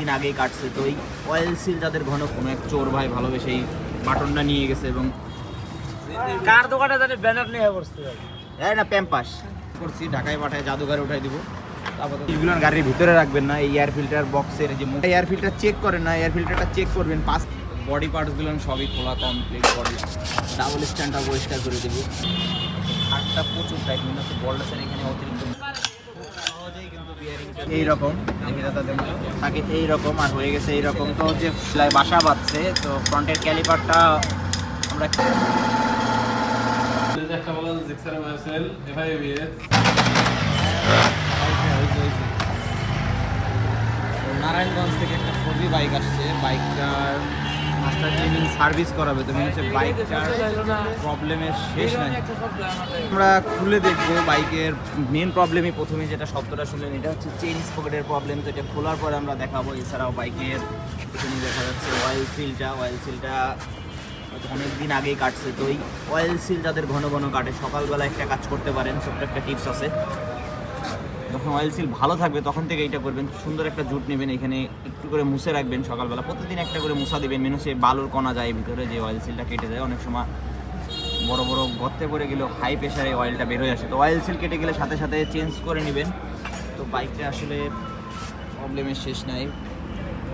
দিন আগেই কাটছে। তো এই অয়েল সিল যাদের ঘন কোনো এক চোর ভাই ভালোবেসে এই বাটনটা নিয়ে গেছে এবং কার দোকানে জানি ব্যানার নিয়ে বসতে হবে না প্যাম্পাস করছি ঢাকায় পাঠায় জাদুঘরে উঠাই দিব। তারপর এইগুলো গাড়ির ভিতরে রাখবেন না এই এয়ার ফিল্টার বক্সের যে এয়ার ফিল্টার চেক করেন না এয়ার ফিল্টারটা চেক করবেন পাঁচ বডি পার্টসগুলো সবই খোলা কমপ্লিট বডি ডাবল স্ট্যান্ডটা পরিষ্কার করে দেবো। হাতটা প্রচুর টাইট মনে হচ্ছে বলটা এখানে অতিরিক্ত এইরকম। থাকে এইরকম আর হয়ে গেছে এইরকম। তো যে সেলাই বাসা বাঁধছে, তো ফ্রন্টের ক্যালিপারটা আমরা নারায়ণগঞ্জ থেকে একটা ফোরবি বাইক আসছে। বাইকটার মাস্টার ক্লিনিং সার্ভিস করাবে, তো মনে হচ্ছে বাইকটার প্রবলেমের শেষ নাই। আমরা খুলে দেখব বাইকের মেন প্রবলেমই প্রথমে যেটা শব্দটা শুনলেন, এটা হচ্ছে চেইন স্পকেটের প্রবলেম তো এটা খোলার পরে আমরা দেখাবো। এছাড়াও বাইকের এখানে দেখা যাচ্ছে অয়েল সিলটা অয়েল সিলটা অনেক দিন আগেই কাটছে। তো এই অয়েল সিল যাদের ঘন ঘন কাটে। সকালবেলা একটা কাজ করতে পারেন, ছোট্ট একটা টিপস আছে। যখন অয়েল সিল ভালো থাকবে, তখন থেকে এইটা করবেন। সুন্দর একটা জুট নেবেন এখানে, একটু করে মুছে রাখবেন সকালবেলা। প্রতিদিন একটা করে মুছা দিবেন, মেনু সে বালুর কণা যায়, ভিতরে যে অয়েল সিলটা কেটে যায়, অনেক সময় বড় বড় গর্তে পড়ে গেলেও হাই প্রেশারে অয়েলটা বের হয়ে আসে। তো অয়েল সিল কেটে গেলে সাথে সাথে চেঞ্জ করে নেবেন। তো বাইকটা আসলে প্রবলেমের শেষ নাই।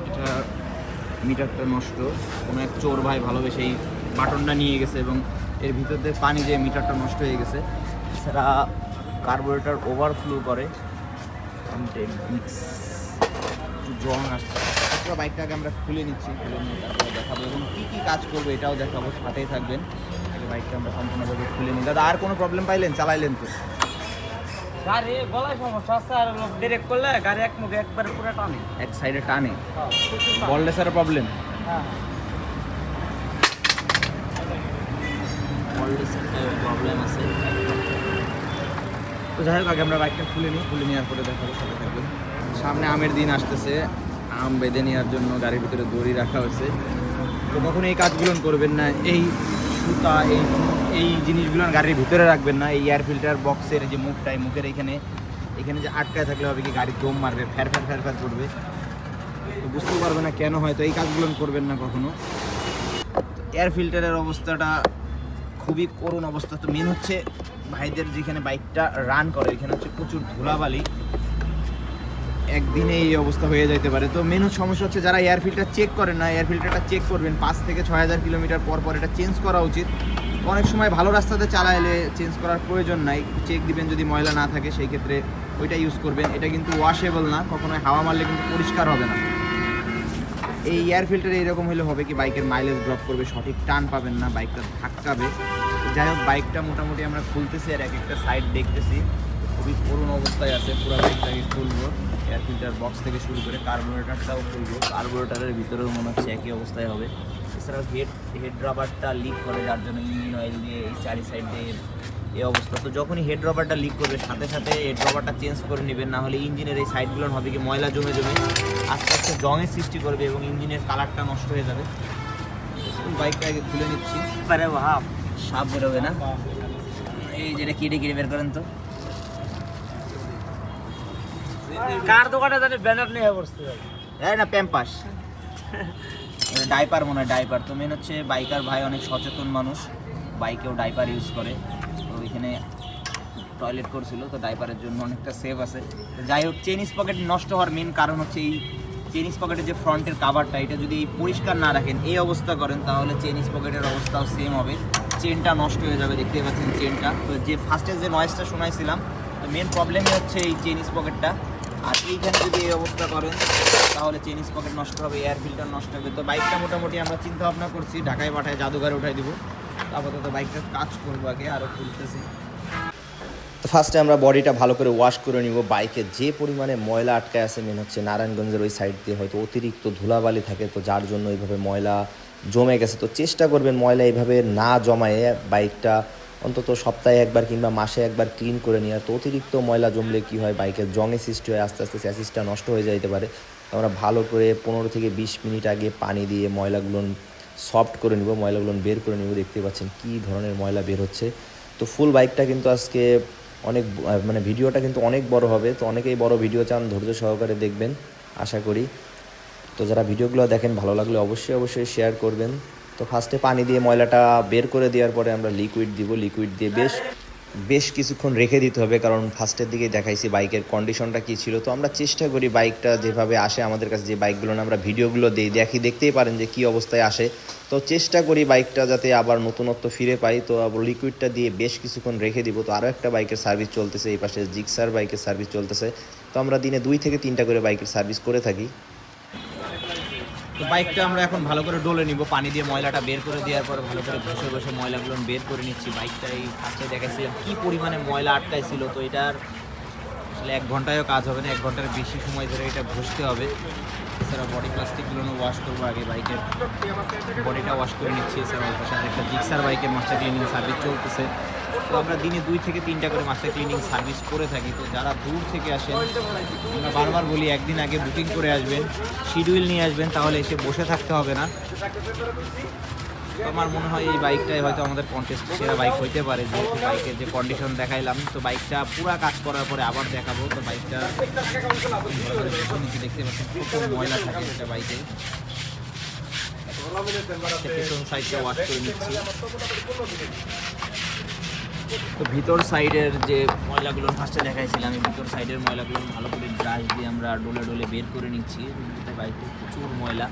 এটা মিটারটা নষ্ট। কোনো এক চোর ভাই ভালোবেসে এই বাটনটা নিয়ে গেছে এবং এর ভিতর দিয়ে পানি যে মিটারটা নষ্ট হয়ে গেছে সেটা কার্বোরেটর ওভারফ্লো করে। জং আসছে। পুরো বাইকটাকে আমরা খুলে নিচ্ছি খুলে নিয়ে তারপরে দেখাবো এবং কী কী কাজ করব এটাও দেখাবো সাথেই থাকবেন। আগে বাইকটা আমরা সম্পূর্ণভাবে খুলে নিই। দাদা আর কোনো প্রবলেম পাইলেন? চালাইলেন তো। গাড়ি গলায় সমস্যা আছে আর ব্রেক করলে গাড়ি এক মুখে একবার পুরো টানে। এক সাইডে টানে। বললেসারের প্রবলেম হ্যাঁ। প্রবলেম আছে। তো যাই হোক, আগে আমরা বাইকটা খুলে নিই, খুলে নেওয়ার পরে দেখাবো, সাথে থাকবেন। সামনে আমের দিন আসতেছে, আম বেঁধে নেওয়ার জন্য গাড়ির ভিতরে দড়ি রাখা হয়েছে। তো কখনো এই কাজগুলো করবেন না, এই সুতা, এই এই জিনিসগুলো গাড়ির ভিতরে রাখবেন না, এই এয়ার ফিল্টার বক্সের যে মুখটা, এই মুখের এখানে এখানে যে আটকায় থাকলে হবে কি গাড়ি দম মারবে, ফ্যার ফ্যার ফ্যার ফ্যার করবে। তো বুঝতে পারবে না কেন হয়তো এই কাজগুলো করবেন না কখনো। এয়ার ফিল্টারের অবস্থাটা খুবই করুণ অবস্থা। তো মেন হচ্ছে ভাইদের যেখানে বাইকটা রান করে, এখানে হচ্ছে প্রচুর ধুলাবালি। একদিনে এই অবস্থা হয়ে যেতে পারে। তো মেন সমস্যা হচ্ছে যারা এয়ার ফিল্টার চেক করেন না এয়ার ফিল্টারটা চেক করবেন, পাঁচ থেকে ছয় হাজার কিলোমিটার পর পর এটা চেঞ্জ করা উচিত। অনেক সময় ভালো রাস্তাতে চালাইলে চেঞ্জ করার প্রয়োজন নাই। চেক দিবেন যদি ময়লা না থাকে, সেই ক্ষেত্রে ওইটা ইউজ করবেন। এটা কিন্তু ওয়াশেবল না, কখনোই হাওয়া মারলে কিন্তু পরিষ্কার হবে না। এই এয়ার ফিল্টার এইরকম হলে হবে কি, বাইকের মাইলেজ ড্রপ করবে, সঠিক টান পাবেন না, বাইকটা ধাক্কাবে। যাই হোক বাইকটা মোটামুটি আমরা খুলতেছি আর এক একটা সাইড দেখতেছি। খুবই করুণ অবস্থায় আছে, পুরো বাইকটাকে খুলবো। এয়ার ফিল্টার বক্স থেকে শুরু করে কার্বোরেটারটাও খুলবো। কার্বোরেটারের ভিতরেও মনে হচ্ছে একই অবস্থায় হবে। এছাড়াও হেড হেড রাবারটা লিক করে, যার জন্য ইঞ্জিন অয়েল দিয়ে এই চারি সাইড দিয়ে এই অবস্থা। তো যখনই হেড রবারটা লিক করবে, সাথে সাথে হেড রবারটা চেঞ্জ করে নেবেন, না হলে ইঞ্জিনের এই সাইডগুলো হবে কি ময়লা জমে জমে। আস্তে আস্তে জঙের সৃষ্টি করবে এবং ইঞ্জিনের কালারটা নষ্ট হয়ে যাবে। বাইকটা আগে খুলে নিচ্ছি। আরে ভাব সাপ বেরোবে না? এই যেটা কেটে কেটে বের করেন তো। কার দোকানে জানি ব্যানার নিয়ে বসতে এই না প্যাম্পাস। ডাইপার মনে হয় ডাইপার। তো মেন হচ্ছে বাইকার ভাই অনেক সচেতন মানুষ বাইকেও ডাইপার ইউজ করে। তো এখানে টয়লেট করছিল তো ডাইপারের জন্য অনেকটা সেভ আছে। যাই হোক চেনিস পকেট নষ্ট হওয়ার মেন কারণ হচ্ছে এই চেনিস পকেটের যে ফ্রন্টের কাভারটা এটা যদি পরিষ্কার না রাখেন এই অবস্থা করেন তাহলে চেনিস পকেটের অবস্থাও সেম হবে। চেনটা নষ্ট হয়ে যাবে দেখতে পাচ্ছেন চেনটা। তো যে ফার্স্টে যে নয়েজটা শোনাইছিলাম, তো মেন প্রবলেমই হচ্ছে এই চেনিস পকেটটা আর এইখানে যদি এই অবস্থা করেন, তাহলে চেনিস পকেট নষ্ট হবে এয়ার ফিল্টার নষ্ট হবে। তো বাইকটা মোটামুটি আমরা চিন্তা ভাবনা করছি, ঢাকায় পাঠায় জাদুঘরে উঠাই দিব। আপাতত বাইকটার কাজ করব আগে আরও খুলতেছি। তো ফার্স্টে আমরা বডিটা ভালো করে ওয়াশ করে নিব। বাইকে যে পরিমাণে ময়লা আটকায় আছে মেন হচ্ছে নারায়ণগঞ্জের ওই সাইড দিয়ে হয়তো অতিরিক্ত ধুলাবালি থাকে, তো যার জন্য এইভাবে ময়লা জমে গেছে। তো চেষ্টা করবেন ময়লা এইভাবে না জমায়ে বাইকটা অন্তত সপ্তাহে একবার কিংবা মাসে একবার ক্লিন করে নেওয়া। তো অতিরিক্ত ময়লা জমলে কি হয়? বাইকের জঙে সৃষ্টি হয়, আস্তে আস্তে স্যাসিসটা নষ্ট হয়ে যেতে পারে। আমরা ভালো করে পনেরো থেকে বিশ মিনিট আগে পানি দিয়ে ময়লাগুলো সফট করে নিব, ময়লাগুলো বের করে নিব। দেখতে পাচ্ছেন কী ধরনের ময়লা বের হচ্ছে। তো ফুল বাইকটা কিন্তু আজকে অনেক মানে ভিডিওটা কিন্তু অনেক বড় হবে। তো অনেকেই বড় ভিডিও চান, ধৈর্য সহকারে দেখবেন, আশা করি। তো যারা ভিডিওগুলো দেখেন, ভালো লাগলে অবশ্যই অবশ্যই শেয়ার করবেন। তো ফার্স্টে পানি দিয়ে ময়লাটা বের করে দেওয়ার পরে আমরা লিকুইড দিব। লিকুইড দিয়ে বেশ বেশ কিছুক্ষণ রেখে দিতে হবে, কারণ ফার্স্টের দিকেই দেখাইছি বাইকের কন্ডিশনটা কী ছিল। তো আমরা চেষ্টা করি বাইকটা যেভাবে আসে, আমাদের কাছে যে বাইকগুলো না, আমরা ভিডিওগুলো দিই দেখি দেখতেই পারেন যে কী অবস্থায় আসে। তো চেষ্টা করি বাইকটা যাতে আবার নতুনত্ব ফিরে পাই। তো লিকুইডটা দিয়ে বেশ কিছুক্ষণ রেখে দিব। তো আরও একটা বাইকের সার্ভিস চলতেছে, এই পাশে জিক্সার বাইকের সার্ভিস চলতেছে। তো আমরা দিনে দুই থেকে তিনটা করে বাইকের সার্ভিস করে থাকি। তো বাইকটা আমরা এখন ভালো করে ডলে নিব। পানি দিয়ে ময়লাটা বের করে দেওয়ার পর ভালো করে ঘষে ঘষে ময়লাগুলো বের করে নিচ্ছি। বাইকটা এই ফার্স্টে দেখাচ্ছিলাম কী পরিমাণে ময়লা আটকাইছিল তো এটার আসলে এক ঘন্টায়ও কাজ হবে না, এক ঘণ্টার বেশি সময় ধরে এটা ঘষতে হবে। এছাড়া বডি প্লাস্টিকগুলো ওয়াশ করব আগে বাইকের বডিটা ওয়াশ করে নিচ্ছি। এছাড়া একটা জিক্সার বাইকের মাস্টার ক্লিনিং সার্ভিস চলতেছে। তো আমরা দিনে দুই থেকে তিনটা করে মাস্টার ক্লিনিং সার্ভিস করে থাকি। তো যারা দূর থেকে আসেন, আমরা বারবার বলি একদিন আগে বুকিং করে আসবেন শিডিউল নিয়ে আসবেন, তাহলে এসে বসে থাকতে হবে না। আমার মনে হয় এই বাইকটাই হয়তো আমাদের কন্টেস্ট সেরা বাইক হইতে পারে। যেহেতু বাইকের যে কন্ডিশন দেখাইলাম, তো বাইকটা পুরো কাজ করার পরে আবার দেখাবো। তো বাইকটা দেখতে পাচ্ছেন প্রচুর ময়লা থাকে একটা বাইকে সাইডটা ওয়াশ করে নিচ্ছি। তো ভিতর সাইডের যে ময়লাগুলো ফার্স্টে দেখাইছিলাম আমি ভিতর সাইডের ময়লাগুলো ভালো করে ব্রাশ দিয়ে আমরা ডলে ডোলে বের করে নিচ্ছি। বাইকে প্রচুর ময়লা।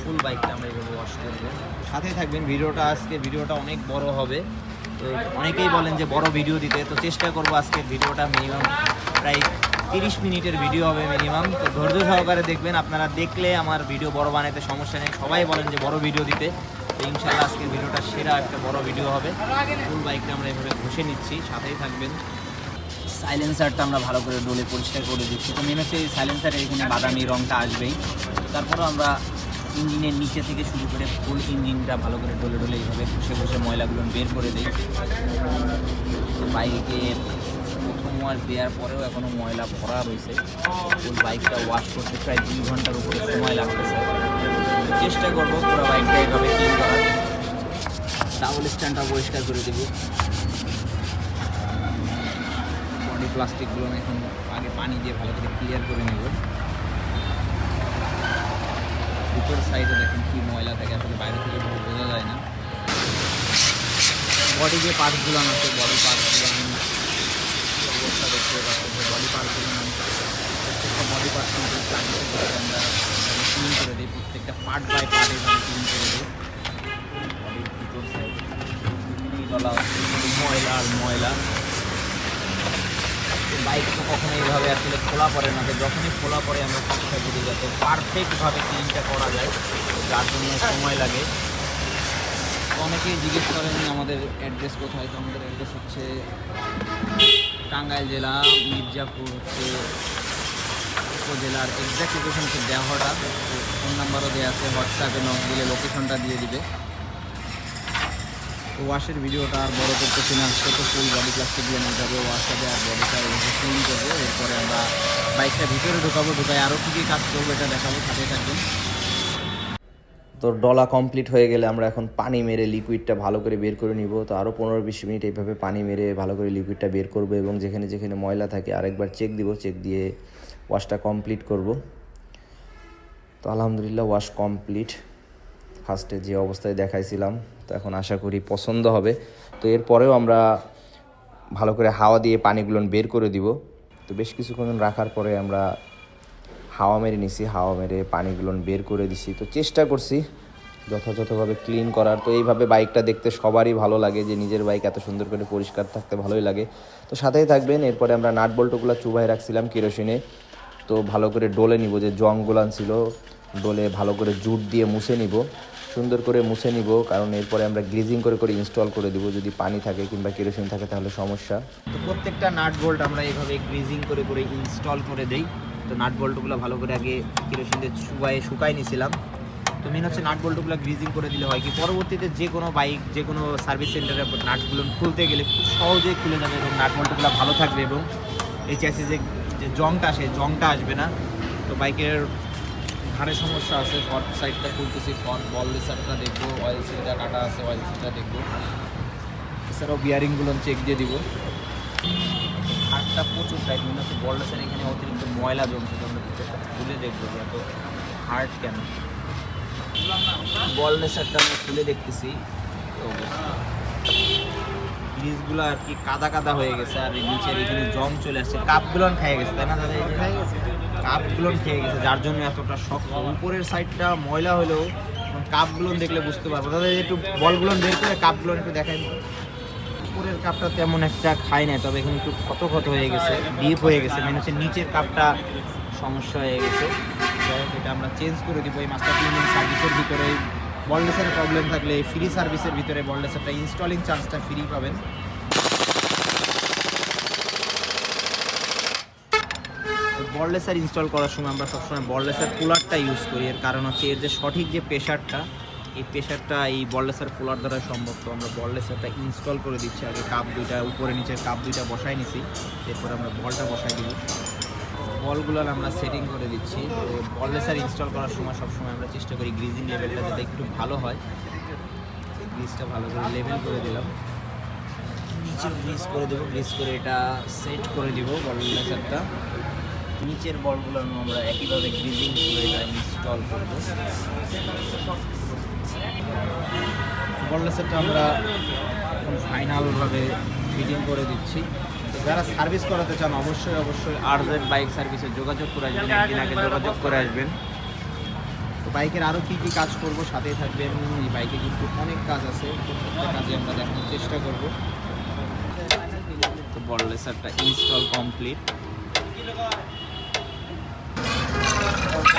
ফুল বাইকটা আমরা এভাবে ওয়াশ করব। সাথে থাকবেন, ভিডিওটা আজকে, ভিডিওটা অনেক বড় হবে। তো অনেকেই বলেন যে বড় ভিডিও দিতে, তো চেষ্টা করব আজকে ভিডিওটা মিনিমাম প্রায় তিরিশ মিনিটের ভিডিও হবে মিনিমাম তো ধৈর্য সহকারে দেখবেন, আপনারা দেখলে আমার ভিডিও বড় বানাতে সমস্যা নেই। সবাই বলেন যে বড় ভিডিও দিতে। তো ইনশাল্লাহ আজকে ভিডিওটা সেরা একটা বড় ভিডিও হবে। ফুল বাইকটা আমরা এভাবে ঘষে নিচ্ছি, সাথেই থাকবেন। সাইলেন্সারটা আমরা ভালো করে ডোলে পরিষ্কার করে দিচ্ছি। তো মেন হচ্ছে সাইলেন্সারের এখানে বাদামি রঙটা আসবেই। তারপরও আমরা ইঞ্জিনের নিচে থেকে শুরু করে ফুল ইঞ্জিনটা ভালো করে ডলে ডলে এইভাবে ঘষে ঘষে ময়লাগুলো বের করে দিই। বাইকে প্রথম ওয়াশ দেওয়ার পরেও এখনও ময়লা ভরা রয়েছে। ফুল বাইকটা ওয়াশ করতে প্রায় দুই ঘণ্টার উপরে সময় লাগতেছে। চেষ্টা করব, পুরো বাইকটা এইভাবে ক্লিন করার। ডাবল স্ট্যান্ডটা পরিষ্কার করে দেবো। বডি প্লাস্টিকগুলো এখন আগে পানি দিয়ে ভালো করে ক্লিয়ার করে নেব। ভিতর সাইডে দেখেন কি ময়লা থাকে, আসলে বাইরে থেকে বোঝা যায় না। বডি যে পার্টসগুলো আছে বডি পার্টসগুলো আমি অবস্থা দেখতে পাচ্ছি বডি পার্টসগুলো আমি বডি পার্টস আমরা করে প্রত্যেকটা পার্ট বাই পার্ট এভাবে ক্লিন করে ময়লা আর ময়লা। বাইক তো কখনো এইভাবে আসলে খোলা পড়ে না যখনই খোলা পড়ে আমরা চেষ্টা করি যাতে পারফেক্টভাবে ক্লিনটা করা যায়, যার জন্য সময় লাগে। অনেকেই জিজ্ঞেস করেন আমাদের অ্যাড্রেস কোথায়, তো আমাদের অ্যাড্রেস হচ্ছে টাঙ্গাইল জেলা, মির্জাপুর, হচ্ছে উপজেলার এক্স্যাক্ট লোকেশন হচ্ছে দেওয়াটা ফোন নাম্বারও দেওয়া আছে হোয়াটসঅ্যাপে নক দিলে লোকেশনটা দিয়ে দিবে। তো ওয়াশের ভিডিওটা আর বড় করতেছি না, আজকে তো ফুল বডি প্লাস্টিক দিয়ে নিতে হবে ওয়াশ হবে আর বডিটা ক্লিন করব, এরপরে আমরা বাইকটা ভিতরে ঢুকাবো ঢুকাই আরও কী কী কাজ করব এটা দেখাবো, সাথে থাকবেন। তো ডলা কমপ্লিট হয়ে গেলে আমরা এখন পানি মেরে লিকুইডটা ভালো করে বের করে নিব। তো আরও পনেরো বিশ মিনিট এইভাবে পানি মেরে ভালো করে লিকুইডটা বের করব এবং যেখানে যেখানে ময়লা থাকে আরেকবার চেক দিব চেক দিয়ে ওয়াশটা কমপ্লিট করব। তো আলহামদুলিল্লাহ ওয়াশ কমপ্লিট। ফার্স্টে যে অবস্থায় দেখাইছিলাম, তো এখন আশা করি পছন্দ হবে। তো এরপরেও আমরা ভালো করে হাওয়া দিয়ে পানিগুলো বের করে দিব। তো বেশ কিছুক্ষণ রাখার পরে আমরা হাওয়া মেরে নিছি, হাওয়া মেরে পানিগুলো বের করে দিছি। তো চেষ্টা করছি যথাযথভাবে ক্লিন করার। তো এইভাবে বাইকটা দেখতে সবারই ভালো লাগে, যে নিজের বাইক এত সুন্দর করে পরিষ্কার থাকতে ভালোই লাগে। তো সাথেই থাকবেন, এরপরে আমরা নাট বল্টুগুলো চুবাই রাখছিলাম কেরোসিনে। তো ভালো করে ডলে নিব, যে জংগুলান ছিল, ডলে ভালো করে জুট দিয়ে মুছে নিব। সুন্দর করে মুছে নিব, কারণ এরপরে আমরা গ্রিজিং করে করে ইনস্টল করে দিব, যদি পানি থাকে কিংবা কেরোসিন থাকে তাহলে সমস্যা। তো প্রত্যেকটা নাট বোল্ট আমরা এইভাবে গ্রিজিং করে করে ইনস্টল করে দেই। তো নাট বোল্টগুলো ভালো করে আগে কেরোসিন দিয়ে শুকায় শুকাই নিয়েছিলাম তো মেন হচ্ছে নাট বোল্টগুলো গ্রিজিং করে দিলে হয় কি, পরবর্তীতে যে কোনো বাইক, যে কোনো সার্ভিস সেন্টারে নাটগুলো খুলতে গেলে খুব সহজেই খুলে যাবে এবং নাট বোল্টগুলো ভালো থাকবে এবং এই চ্যাসিসে যে জংটা আসে জংটা আসবে না। তো বাইকের ঘাড়ে সমস্যা আছে ফ্রন্ট সাইডটা খুলতেছি ফ্রন্ট বল লিসারটা দেখব অয়েল সিলটা কাটা আছে অয়েল সিলটা দেখব। এছাড়াও বিয়ারিংগুলো চেক দিয়ে দিব। বললেসারটা প্রচুর টাইট মনে হচ্ছে বল বললেসার এখানে অতিরিক্ত ময়লা জমছে, তো আমরা কিছু খুলে দেখব যে এত হার্ড কেন। বল বললেসারটা আমরা খুলে দেখতেছি। এই অবস্থা। গ্রিজগুলো আর কি কাদা কাদা হয়ে গেছে আর নিচের এখানে জং চলে আসছে। কাপগুলো খেয়ে গেছে তাই না দাদা? কাপগুলো খেয়ে গেছে যার জন্য এতটা শক্ত। উপরের সাইডটা ময়লা হলেও কাপগুলো দেখলে বুঝতে পারব। দাদা একটু বলগুলো বের করে কাপগুলো একটু দেখাই। উপরের কাপটা তেমন একটা খায় না তবে এখানে একটু ক্ষত ক্ষত হয়ে গেছে ডিপ হয়ে গেছে। মানে হচ্ছে নিচের কাপটা সমস্যা হয়ে গেছে। এটা আমরা চেঞ্জ করে দিব এই মাস্টার ক্লিনিং সার্ভিসের ভিতরে বললেসের প্রবলেম থাকলে ফ্রি সার্ভিসের ভিতরে বললেসেরটা ইনস্টলিং চার্জটা ফ্রি পাবেন। বললেসার ইনস্টল করার সময় আমরা সবসময় বললেসার কুলারটা ইউজ করি। এর কারণ হচ্ছে এর যে সঠিক যে প্রেশারটা এই প্রেশারটা এই বললেসার কুলার দ্বারা সম্ভব। তো আমরা বললেসারটা ইনস্টল করে দিচ্ছি। আগে কাপ দুইটা, উপরে, নিচের কাপ দুইটা বসাই নিছি। এরপর আমরা বলটা বসাই দিব। বলগুলো আমরা সেটিং করে দিচ্ছি। বললেসার ইনস্টল করার সময় সবসময় আমরা চেষ্টা করি গ্রিজিং লেভেলটা যাতে একটু ভালো হয়। গ্রিজটা ভালো করে লেভেল করে দিলাম। নিচে গ্রিজ করে দেবো। গ্রিজ করে এটা সেট করে দিব বললেসারটা নিচের বলগুলো আমরা একইভাবে গ্রিজিং করে এটা ইনস্টল করব। বললেসারটা আমরা ফাইনালভাবে ফিটিং করে দিচ্ছি। যারা সার্ভিস করাতে চান, অবশ্যই অবশ্যই আরজেড বাইক সার্ভিসে যোগাযোগ করে আসবেন। একদিন আগে যোগাযোগ করে আসবেন। তো বাইকের আরও কী কী কাজ করব সাথেই থাকবেন। এই বাইকে কিন্তু অনেক কাজ আছে। প্রত্যেকটা কাজে আমরা দেখানোর চেষ্টা করব। তো বললেসারটা ইনস্টল কমপ্লিট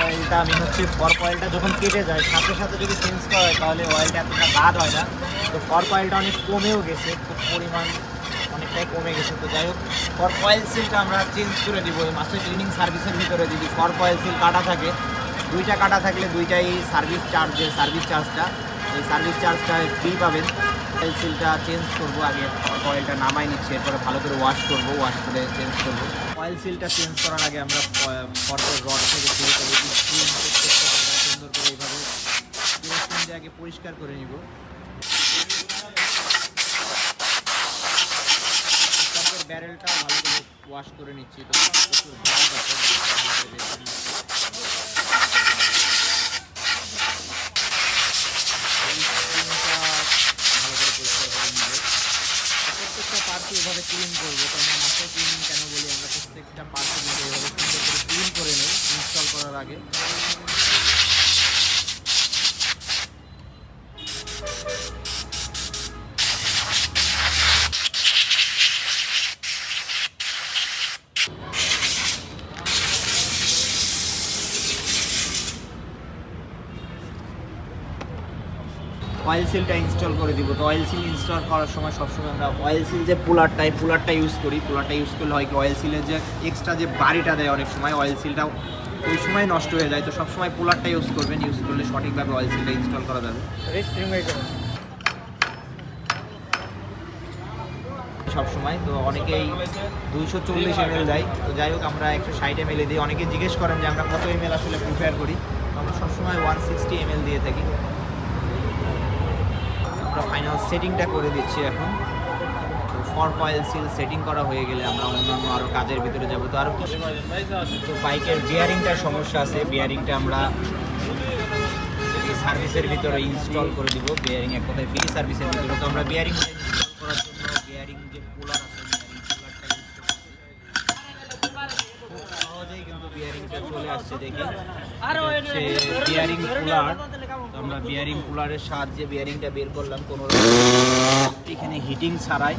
অয়েলটা আমি হচ্ছে ফর অয়েলটা যখন কেটে যায়, সাথে সাথে যদি চেঞ্জ করা হয়, তাহলে অয়েলটা এতটা বাদ হয় না। তো ফর অয়েলটা অনেক কমেও গেছে, খুব পরিমাণ অনেকটাই কমে গেছে। তো যাই হোক ফর অয়েল সিলটা আমরা চেঞ্জ করে দিব। মাস্টার ক্লিনিং সার্ভিসের ভিতরে যদি ফর অয়েল সিল কাটা থাকে, দুইটা কাটা থাকলে দুইটাই সার্ভিস চার্জ যে সার্ভিস চার্জটা এই সার্ভিস চার্জটা ফ্রি পাবেন। অয়েল সিলটা চেঞ্জ করব আগে অয়েলটা নামাই নিচ্ছি, এরপরে ভালো করে ওয়াশ করব ওয়াশ করে চেঞ্জ করব। অয়েল সিলটা চেঞ্জ করার আগে আমরা ফটোর রড থেকে শুরু করে সুন্দর করে এইভাবে আগে পরিষ্কার করে নিব তারপর ব্যারেলটা ভালো করে ওয়াশ করে নিচ্ছি। তো প্রচুর প্রত্যেকটা পার্টকে এভাবে ক্লিন করব তো আমরা মাস্টার ক্লিন কেন বলি আমরা প্রত্যেকটা কিন্তু এভাবে সুন্দর করে ক্লিন করে নিই ইনস্টল করার আগে। অয়েল সিলটা ইনস্টল করে দিব। তো অয়েল সিল ইনস্টল করার সময় সবসময় আমরা অয়েল সিল যে পুলারটা এই পুলারটা ইউজ করি। পুলারটা ইউজ করলে হয় কি অয়েল সিলের যে এক্সট্রা যে বাড়িটা দেয় অনেক সময় অয়েল সিলটা ওই সময় নষ্ট হয়ে যায়। তো সবসময় পুলারটা ইউজ করবেন ইউজ করলে সঠিকভাবে অয়েল সিলটা ইনস্টল করা যাবে। সবসময় তো অনেকেই দুইশো চল্লিশ এম এল দেয় তো যাই হোক, আমরা একশো ষাট এম এল দিই। অনেকে জিজ্ঞেস করেন যে আমরা কত এম এল আসলে প্রিপেয়ার করি। আমরা সবসময় ওয়ান সিক্সটি এম এল দিয়ে থাকি। আমরা ফাইনাল সেটিংটা করে দিচ্ছি এখন। ফর কয়েল সিল সেটিং করা হয়ে গেলে আমরা অন্যান্য আরও কাজের ভিতরে যাব। তো আরও তো বাইকের বিয়ারিংটার সমস্যা আছে। বিয়ারিংটা আমরা সার্ভিসের ভিতরে ইনস্টল করে দিব। বিয়ারিং এক কথায় ফ্রি সার্ভিসের ভিতরে। তো আমরা বিয়ারিং করার জন্য বিয়ারিং যে কুলার আছে বিয়ারিং কুলারটা ইউজ করতেছি খুব সহজেই কিন্তু বিয়ারিংটা চলে আসছে দেখি সে বিয়ারিং কুলার আমরা বিয়ারিং কুলারের সাহায্যে বিয়ারিংটা বের করলাম কোনো এখানে হিটিং ছাড়াই।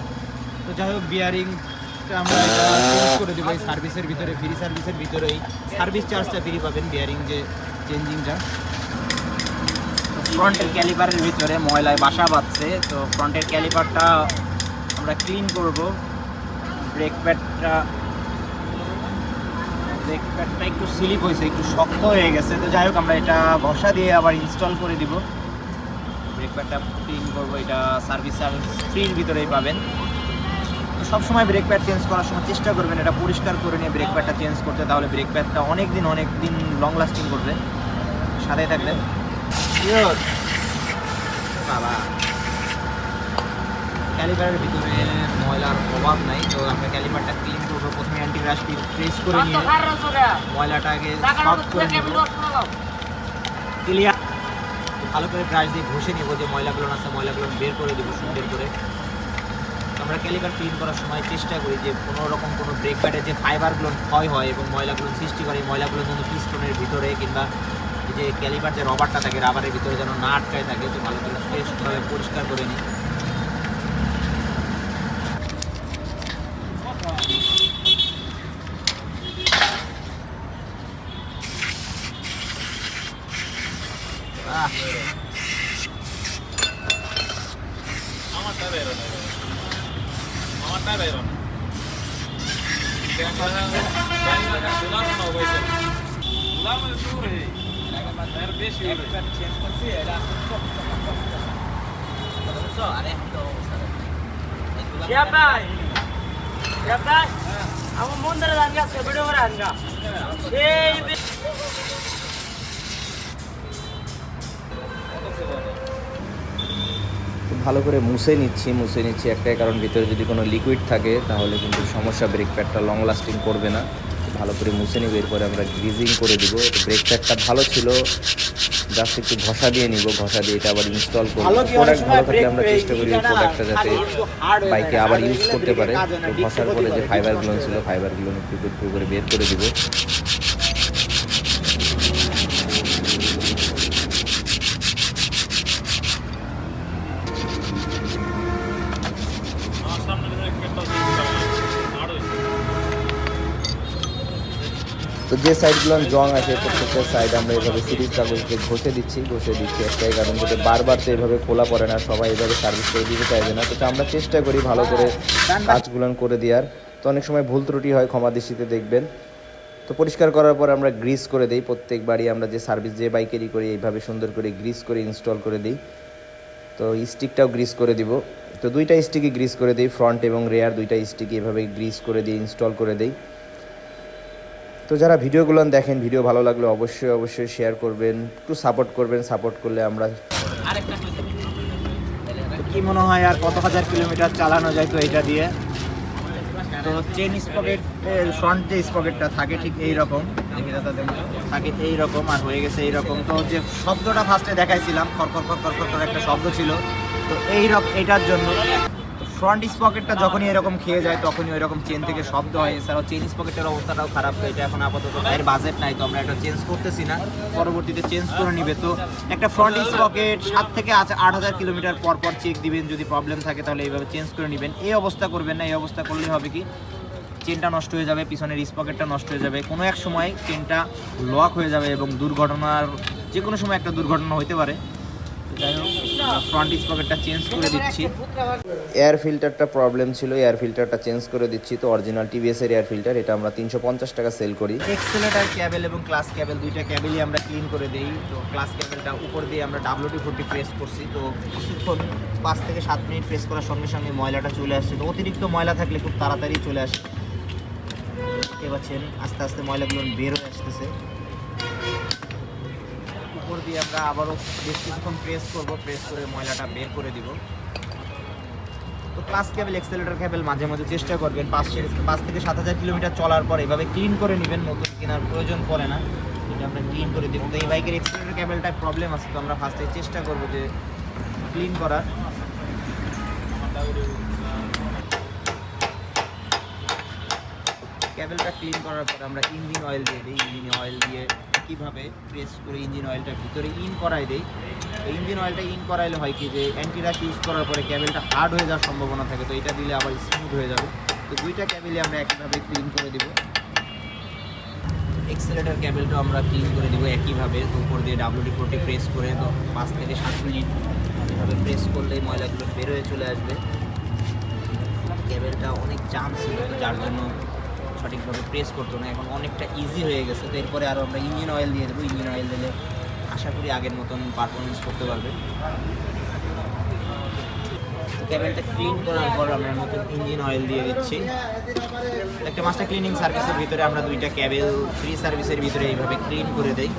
তো যাই হোক বিয়ারিংটা আমরা চেঞ্জ করে দেবো এই সার্ভিসের ভিতরে ফ্রি সার্ভিসের ভিতরেই। সার্ভিস চার্জটা ফ্রি পাবেন বিয়ারিং যে চেঞ্জিংটা ফ্রন্টের ক্যালিপারের ভিতরে ময়লায় বাসা বাঁধছে তো ফ্রন্টের ক্যালিপারটা আমরা ক্লিন করব। ব্রেক প্যাডটা ব্রেক প্যাডটা একটু স্লিপ হয়েছে, একটু শক্ত হয়ে গেছে। তো যাই হোক, আমরা এটা ঘষা দিয়ে আবার ইনস্টল করে দিব। ব্রেক প্যাডটা ক্লিন করব, এটা সার্ভিস সার্ভিস ফ্রির ভিতরেই পাবেন। তো সবসময় ব্রেক প্যাড চেঞ্জ করার সময় চেষ্টা করবেন, এটা পরিষ্কার করে নিয়ে ব্রেক প্যাডটা চেঞ্জ করতে, তাহলে ব্রেক প্যাডটা অনেক দিন অনেক দিন লং লাস্টিং করবে। সাথে থাকবেন। বাবা। ক্যালিপারের ভিতরে ময়লার অভাব নাই, তো আমরা ক্যালিপারটা ক্লিন করব প্রথমে প্রেস করে নিয়ে ময়লাটা আগে সফট করে নেব। ক্লিয়ার ভালো করে ব্রাশ দিয়ে ঘষে নেব যে ময়লাগুলো আছে ময়লাগুলো বের করে দেবো সুন্দর করে। আমরা ক্যালিপার ক্লিন করার সময় চেষ্টা করি যে কোনো রকম কোনো ব্রেক প্যাডের যে ফাইবারগুলো ক্ষয় হয় এবং ময়লাগুলো সৃষ্টি করে ময়লাগুলো যেন পিস্টনের ভিতরে কিংবা যে ক্যালিপার যে রবারটা থাকে রাবারের ভিতরে যেন না আটকায় থাকে তো ভালো করে ফ্রেশভাবে পরিষ্কার করে নিই। ভালো করে মুছে নিচ্ছি মুছে নিচ্ছি একটাই কারণ ভিতরে যদি কোনো লিকুইড থাকে তাহলে কিন্তু সমস্যা ব্রেক প্যাডটা লং লাস্টিং করবে না। ভালো করে মুছে নিব এরপরে আমরা গ্রিজিং করে দিব। ব্রেক প্যাডটা ভালো ছিল জাস্ট একটু ঘষা দিয়ে নিব ঘষা দিয়ে এটা আবার ইনস্টল করব। প্রোডাক্ট ভালো থাকলে আমরা চেষ্টা করি প্রোডাক্টটা যাতে বাইকে আবার ইউজ করতে পারে। ঘষার পরে যে ফাইবারগুলো ছিল ফাইবারগুলো একটু একটু করে বের করে দিব। যে সাইডগুলো জং আছে, প্রত্যেকটা সাইড আমরা এইভাবে সিরিজ কাগজকে ঘষে দিচ্ছি ঘষে দিচ্ছি একটাই কারণ যাতে বারবার তো এইভাবে খোলা পড়ে না, সবাই এইভাবে সার্ভিস করে দিতে চাইবে না। তো আমরা চেষ্টা করি ভালো করে কাজগুলো করে দেওয়ার। তো অনেক সময় ভুল ত্রুটি হয়, ক্ষমা দৃষ্টিতে দেখবেন। তো পরিষ্কার করার পর আমরা গ্রিস করে দিই। প্রত্যেকবারই আমরা যে সার্ভিস যে বাইকেরই করি, এইভাবে সুন্দর করে গ্রিস করে ইনস্টল করে দিই। তো স্টিকটাও গ্রিস করে দিব। তো দুইটা স্টিকই গ্রিস করে দিই ফ্রন্ট এবং রেয়ার দুইটা স্টিকই এভাবে গ্রিস করে দিই ইনস্টল করে দিই। তো যারা ভিডিওগুলো দেখেন ভিডিও ভালো লাগলে অবশ্যই অবশ্যই শেয়ার করবেন একটু সাপোর্ট করবেন সাপোর্ট করলে আমরা তো কি মনে হয় আর কত হাজার কিলোমিটার চালানো যায় তো এটা দিয়ে? তো চেন স্পকেট ফ্রন্ট যে স্পকেটটা থাকে ঠিক এই রকম দেখি দাদা দেখুন থাকে এই রকম আর হয়ে গেছে এই রকম তো যে শব্দটা ফার্স্টে দেখাইছিলাম খরখর খরখর খরখর একটা শব্দ ছিল। তো এই রকম এটার জন্য ফ্রন্ট স্পকেটটা যখনই এরকম খেয়ে যায়, তখনই ওই রকম চেন থেকে শব্দ হয়। এছাড়াও চেন স্পকেটের অবস্থাটাও খারাপ এটা এখন আপাতত এর বাজেট নাই, তো আমরা এটা চেঞ্জ করতেছি না। পরবর্তীতে চেঞ্জ করে নিবে। তো একটা ফ্রন্ট স্পকেট সাত থেকে আট আট হাজার কিলোমিটার পর পর চেক দিবেন, যদি প্রবলেম থাকে তাহলে এইভাবে চেঞ্জ করে নেবেন। এই অবস্থা করবেন না, এই অবস্থা করলে হবে কি? চেনটা নষ্ট হয়ে যাবে, পিছনের স্পকেটটা নষ্ট হয়ে যাবে। কোনো এক সময় চেনটা লক হয়ে যাবে এবং দুর্ঘটনার যে কোনো সময় একটা দুর্ঘটনা হতে পারে। যাই হোক। ফ্রন্ট স্পকেটটা চেঞ্জ করে দিচ্ছি। এয়ার ফিল্টারটা প্রবলেম ছিল এয়ার ফিল্টারটা চেঞ্জ করে দিচ্ছি। তো অরিজিনাল টিভিএস এর এয়ার ফিল্টার এটা আমরা তিনশো পঞ্চাশ টাকা সেল করি। এক্সেলেটার ক্যাবেল এবং ক্লাস ক্যাবেল দুইটা ক্যাবেলই আমরা ক্লিন করে দেই। তো ক্লাস ক্যাবেলটা উপর দিয়ে আমরা ডাব্লিউটি ফোরটি প্রেস করছি। তো কিছুক্ষণ পাঁচ থেকে সাত মিনিট প্রেস করার সঙ্গে সঙ্গে ময়লাটা চলে আসছে। তো অতিরিক্ত ময়লা থাকলে খুব তাড়াতাড়ি চলে আসে। দেখতে পাচ্ছেন আস্তে আস্তে ময়লাগুলো বের হয়ে আসতেছে। উপর দিয়ে আমরা আবারও বেশ কিছুক্ষণ প্রেস করব প্রেস করে ময়লাটা বের করে দিব। তো ক্লাস ক্যাবেল এক্সেলেটার ক্যাবেল মাঝে মাঝে চেষ্টা করবেন, পাঁচ পাঁচ থেকে সাত হাজার কিলোমিটার চলার পর এভাবে ক্লিন করে নেবেন, নতুন কেনার প্রয়োজন পড়ে না। এটা আমরা ক্লিন করে দেবো। তো এই বাইকের এক্সেলেটার ক্যাবেলটায় প্রবলেম আছে, তো আমরা ফার্স্টে চেষ্টা করব যে ক্লিন করার। ক্যাবেলটা ক্লিন করার পর আমরা ইঞ্জিন অয়েল দিয়ে দিই, ইঞ্জিন অয়েল দিয়ে কীভাবে প্রেস করে ইঞ্জিন অয়েলটা ভিতরে ইন করাই দেই ইঞ্জিন অয়েলটা ইন করাইলে হয় কি যে অ্যান্টিরাস ইউজ করার পরে ক্যাবেলটা হার্ড হয়ে যাওয়ার সম্ভাবনা থাকে, তো এটা দিলে আবার স্মুথ হয়ে যাবে। তো দুইটা ক্যাবেলই আমরা একইভাবে ক্লিন করে দেবো। এক্সেলেটার ক্যাবেলটাও আমরা ক্লিন করে দেবো একইভাবে উপর দিয়ে ডাব্লিউডি ফোরটি প্রেস করে তো পাঁচ থেকে সাত মিনিট এভাবে প্রেস করলে ময়লাগুলো বের হয়ে চলে আসবে। ক্যাবেলটা অনেক জাম ছিল যার জন্য সঠিকভাবে প্রেস করতো না। এখন অনেকটা ইজি হয়ে গেছে। তো এরপরে আরও আমরা ইঞ্জিন অয়েল দিয়ে দেবো। ইঞ্জিন অয়েল দিলে আশা করি আগের মতন পারফরমেন্স করতে পারবে। ক্যাবেলটা ক্লিন করার পর আমরা নতুন ইঞ্জিন অয়েল দিয়ে দিচ্ছি। একটা মাস্টার ক্লিনিং সার্ভিসের ভিতরে আমরা দুইটা ক্যাবেল ফ্রি সার্ভিসের ভিতরে এইভাবে ক্লিন করে দেই।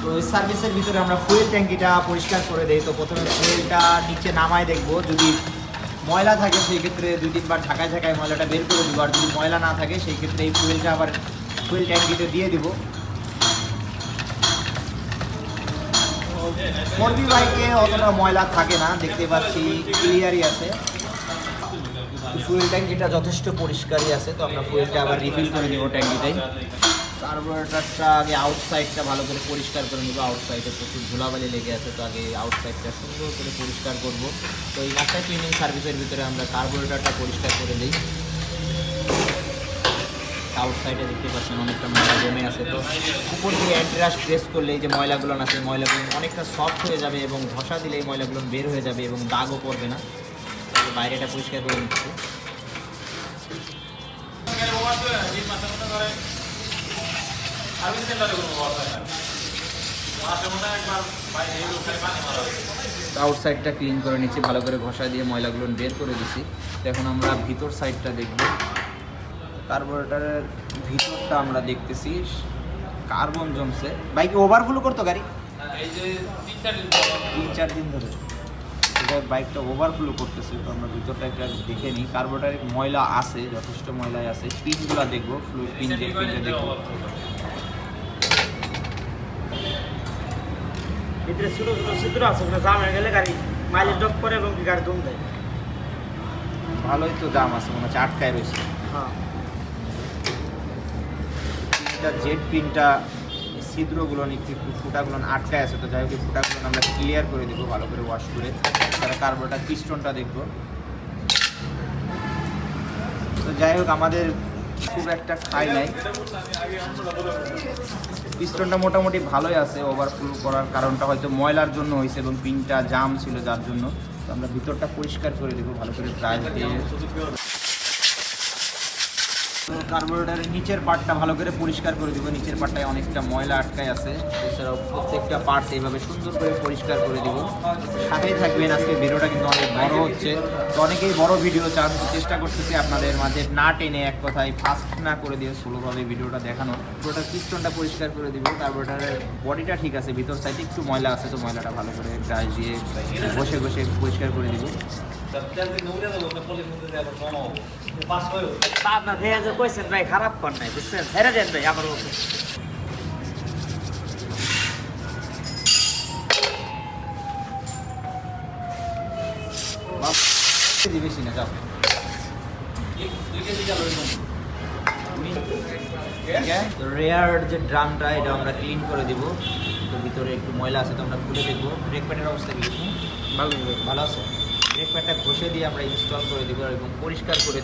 তো ওই সার্ভিসের ভিতরে আমরা ফুয়েল ট্যাঙ্কিটা পরিষ্কার করে দেই। তো প্রথমে ফুয়েলটা নিচে নামায় দেখব। যদি ময়লা থাকে, সেই ক্ষেত্রে দুই তিনবার ঝাঁকায় ঝাঁকায় ময়লাটা বের করে দিব। আর যদি ময়লা না থাকে, সেই ক্ষেত্রে এই ফুয়েলটা আবার ফুয়েল ট্যাঙ্কিতে দিয়ে দিব। ফোরবি বাইকে অতটা ময়লা থাকে না, দেখতে পাচ্ছি ক্লিয়ারই আছে। ফুয়েল ট্যাঙ্কিটা যথেষ্ট পরিষ্কারই আছে, তো আমরা ফুয়েলটা আবার রিফিল করে দেবো ট্যাঙ্কিটাই কার্বোরেটারটা আগে আউটসাইডটা ভালো করে পরিষ্কার করে নেব। আউটসাইডে প্রচুর ধুলাবালি লেগে আছে, তো আগে আউটসাইডটা সুন্দর করে পরিষ্কার করব। তো এই মাস্টার ক্লিনিং সার্ভিসের ভিতরে আমরা কার্বোরেটারটা পরিষ্কার করে দিই। আউটসাইডে দেখতে পাচ্ছেন অনেকটা ময়লা জমে আছে, তো উপর দিয়ে অ্যান্টিরাস প্রেস করলে এই যে ময়লাগুলো না আছে ময়লাগুলো অনেকটা সফট হয়ে যাবে এবং ঘষা দিলে এই ময়লাগুলো বের হয়ে যাবে এবং দাগও পড়বে না। বাইরেটা পরিষ্কার করে নিচ্ছি। সার্ভিস সেন্টারে কোনো আউটসাইডটা ক্লিন করে নিচ্ছি, ভালো করে ঘষা দিয়ে ময়লাগুলো বের করে দিছি। এখন আমরা ভিতর সাইডটা দেখব। কার্বোরেটারের ভিতরটা আমরা দেখতেছি কার্বন জমছে। বাইকে ওভারফ্লো করতো গাড়ি? তিন, চার দিন ধরে। এটা বাইকটা ওভারফ্লো করতেছে, তো আমরা ভিতরটা একটা দেখে নিই। কার্বোরেটারে ময়লা আছে, যথেষ্ট ময়লাই আছে। পিনগুলো দেখব ফ্লুইড পিন পিনটা দেখব। ভিতরে ছোট ছোট ছিদ্র আছে ওগুলো জাম হয়ে গেলে গাড়ি মাইলেজ ড্রপ করে এবং গাড়ি দম দেয়। ভালোই তো দাম আছে মনে হচ্ছে আটকায় রয়েছে। হ্যাঁ। জেড পিনটা ছিদ্রগুলো একটু ফুটাগুলো আটকায় আছে তো যাই হোক ফুটাগুলো আমরা ক্লিয়ার করে দেবো ভালো করে ওয়াশ করে। তারা কার্বোটার পিস্টনটা দেখব। তো যাই হোক আমাদের খুব একটা খাই নাই। পিস্টনটা মোটামুটি ভালোই আছে ওভারফ্লো করার কারণটা হয়তো ময়লার জন্য হয়েছে এবং পিনটা জাম ছিল যার জন্য। তো আমরা ভিতরটা পরিষ্কার করে দেবো, ভালো করে ব্রাশ দিয়ে কার্বোরেটারের নিচের পার্টটা ভালো করে পরিষ্কার করে দিব। নিচের পার্টটায় অনেকটা ময়লা আটকায় আছে। এছাড়াও প্রত্যেকটা পার্ট এইভাবে সুন্দর করে পরিষ্কার করে দিব। সাথেই থাকবেন আজকে ভিডিওটা কিন্তু অনেক বড় হচ্ছে। তো অনেকেই বড় ভিডিও চান চেষ্টা করতেছি আপনাদের মাঝে না টেনে এক কথায় ফাস্ট না করে দিয়ে স্লোভাবে ভিডিওটা দেখানো। পুরোটা পিস্টনটা পরিষ্কার করে দিব। কার্বোরেটারের বডিটা ঠিক আছে, ভিতর সাইডে একটু ময়লা আছে, তো ময়লাটা ভালো করে ব্রাশ দিয়ে বসে ঘষে পরিষ্কার করে দিব। যে রেয়ার যে ড্রামটা এটা আমরা ক্লিন করে দিব। তো ভিতরে একটু ময়লা আছে, তো আমরা খুলে দেখব। ব্রেক প্যাডের অবস্থা কি? ভালো ভালো আছে? ঘষে দিয়ে আমরা ইনস্টল করে এবং পরিষ্কার করে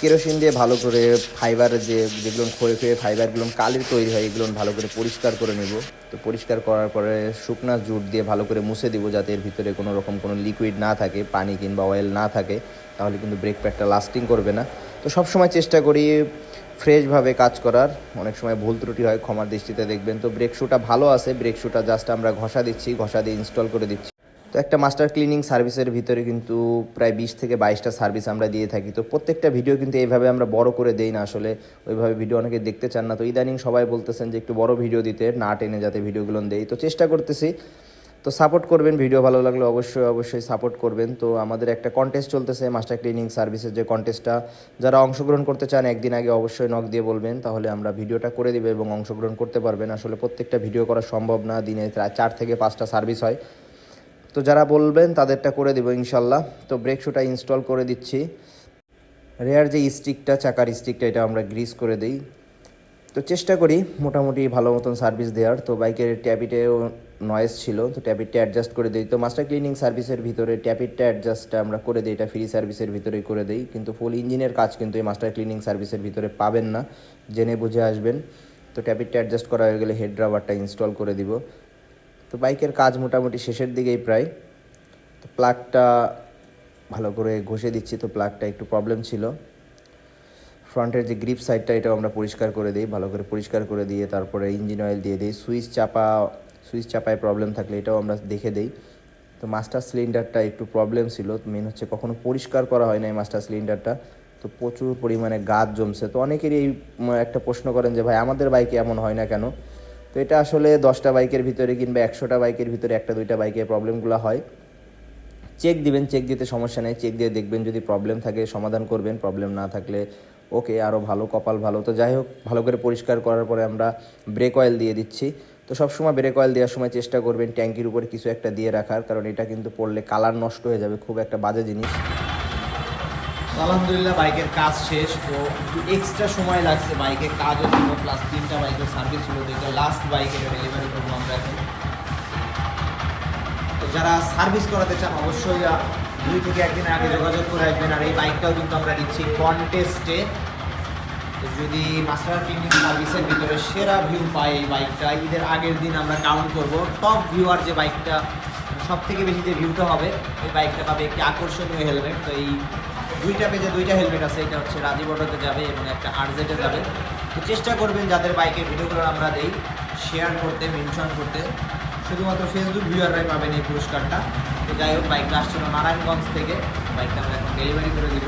কেরোসিন দিয়ে ভালো করে ফাইবার যে যেগুলো ক্ষয়ে ক্ষয়ে ফাইবারগুলো কালির তৈরি হয়, এগুলো ভালো করে পরিষ্কার করে নেব। তো পরিষ্কার করার পরে শুকনা জুট দিয়ে ভালো করে মুছে দিব যাতে এর ভিতরে কোনো রকম কোনো লিকুইড না থাকে, পানি কিংবা অয়েল না থাকে, তাহলে কিন্তু ব্রেক প্যাডটা লাস্টিং করবে না। তো সব সময় চেষ্টা করি ফ্রেশভাবে কাজ করার। অনেক সময় ভুল ত্রুটি হয়, ক্ষমার দৃষ্টিতে দেখবেন। তো ব্রেক শুটা ভালো আছে ব্রেক শুটা জাস্ট আমরা ঘষা দিচ্ছি, ঘষা দিয়ে ইনস্টল করে দিচ্ছি। তো একটা মাস্টার ক্লিনিং সার্ভিসের ভিতরে কিন্তু প্রায় বিশ থেকে বাইশটা সার্ভিস আমরা দিয়ে থাকি। তো প্রত্যেকটা ভিডিও কিন্তু এইভাবে আমরা বড় করে দেই না আসলে। ওইভাবে ভিডিও অনেকে দেখতে চান না। তো ইদানিং সবাই বলতেছেন যে একটু বড় ভিডিও দিতে, না টেনে যাতে ভিডিওগুলো দেই। তো চেষ্টা করতেছি। তো সাপোর্ট করবেন ভিডিও ভালো লাগলে অবশ্যই অবশ্যই সাপোর্ট করবেন। তো আমাদের একটা কন্টেস্ট চলতেছে মাস্টার ক্লিনিং সার্ভিসের যে কন্টেস্টটা যারা অংশগ্রহণ করতে চান, একদিন আগে অবশ্যই নক দিয়ে বলবেন। তাহলে আমরা ভিডিওটা করে দিবে এবং অংশগ্রহণ করতে পারবেন। আসলে প্রত্যেকটা ভিডিও করা সম্ভব না। দিনে চার থেকে পাঁচটা সার্ভিস হয়। তো যারা বলবেন, তাদেরটা করে দেবো ইনশাল্লাহ। তো ব্রেক শুটা ইনস্টল করে দিচ্ছি। রেয়ার যে স্টিকটা চাকার স্টিকটা এটা আমরা গ্রিস করে দিই। তো চেষ্টা করি মোটামুটি ভালো মতন সার্ভিস দেওয়ার। তো বাইকের ট্যাপিটেও নয়েজ ছিল, তো ট্যাপিটটা অ্যাডজাস্ট করে দিই। তো মাস্টার ক্লিনিং সার্ভিসের ভিতরে ট্যাপিটটা অ্যাডজাস্টটা আমরা করে দিই। এটা ফ্রি সার্ভিসের ভিতরেই করে দিই। কিন্তু ফুল ইঞ্জিনের কাজ কিন্তু এই মাস্টার ক্লিনিং সার্ভিসের ভিতরে পাবেন না। জেনে বুঝে আসবেন। তো ট্যাপিটটা অ্যাডজাস্ট করা হয়ে গেলে হেড রাবারটা ইনস্টল করে দিব। তো বাইকের কাজ মোটামুটি শেষের দিকেই প্রায়। তো প্লাগটা ভালো করে ঘষে দিচ্ছি, তো প্লাগটা একটু প্রবলেম ছিল। ফ্রন্টের যে গ্রিপ সাইডটা এটাও আমরা পরিষ্কার করে দিই, ভালো করে পরিষ্কার করে দিয়ে তারপরে ইঞ্জিন অয়েল দিয়ে দিই। সুইচ চাপা, সুইচ চাপায় প্রবলেম থাকলে এটাও আমরা দেখে দিই। তো মাস্টার সিলিন্ডারটা একটু প্রবলেম ছিল মেন হচ্ছে কখনো পরিষ্কার করা হয় না এই মাস্টার সিলিন্ডারটা তো প্রচুর পরিমাণে গাছ জমছে। তো অনেকেরই এই, একটা প্রশ্ন করেন যে, ভাই, আমাদের বাইকে এমন হয় না কেন? তো এটা আসলে দশটা বাইকের ভিতরে কিংবা একশোটা বাইকের ভিতরে একটা, দুইটা বাইকের প্রবলেমগুলো হয়। চেক দিবেন চেক দিতে সমস্যা নেই চেক দিয়ে দেখবেন যদি প্রবলেম থাকে, সমাধান করবেন প্রবলেম না থাকলে ওকে আরও ভালো, কপাল ভালো। তো যাই হোক, ভালো করে পরিষ্কার করার পরে আমরা ব্রেক অয়েল দিয়ে দিচ্ছি। তো সবসময় ব্রেক অয়েল দেওয়ার সময় চেষ্টা করবেন ট্যাঙ্কির উপরে কিছু একটা দিয়ে রাখার, কারণ এটা কিন্তু পড়লে কালার নষ্ট হয়ে যাবে, খুব একটা বাজে জিনিস। আলহামদুলিল্লাহ, বাইকের কাজ শেষ। তো একটু এক্সট্রা সময় লাগছে বাইকে, কাজও ছিল প্লাস তিনটা বাইকের সার্ভিস তো এটা লাস্ট বাইক এটা ডেলিভারি করব আমরা এখন। তো যারা সার্ভিস করাতে চান, অবশ্যই দুই থেকে একদিন আগে যোগাযোগ করে রাখবেন। আর এই বাইকটাও কিন্তু আমরা দিচ্ছি কন্টেস্টে যদি মাস্টার ক্লিনিক সার্ভিসের ভিতরে সেরা ভিউ পায় এই বাইকটা, ঈদের আগের দিন আমরা কাউন্ট করব। টপ ভিউয়ার যে বাইকটা সব থেকে বেশি যে ভিউটা হবে, এই বাইকটা পাবে একটি আকর্ষণীয় হেলমেট তো এই দুইটা পেজে দুইটা হেলমেট আছে, এটা হচ্ছে রাজীব অটোতে যাবে এবং একটা আরজেটে যাবে। তো চেষ্টা করবেন যাদের বাইকের ভিডিওগুলো আমরা দেই শেয়ার করতে মেনশন করতে। শুধুমাত্র ফেসবুক ভিউয়াররাই পাবেন এই পুরস্কারটা। তো যাই হোক বাইকটা আসছিল নারায়ণগঞ্জ থেকে। বাইকটা আমরা এখন ডেলিভারি করে দিব।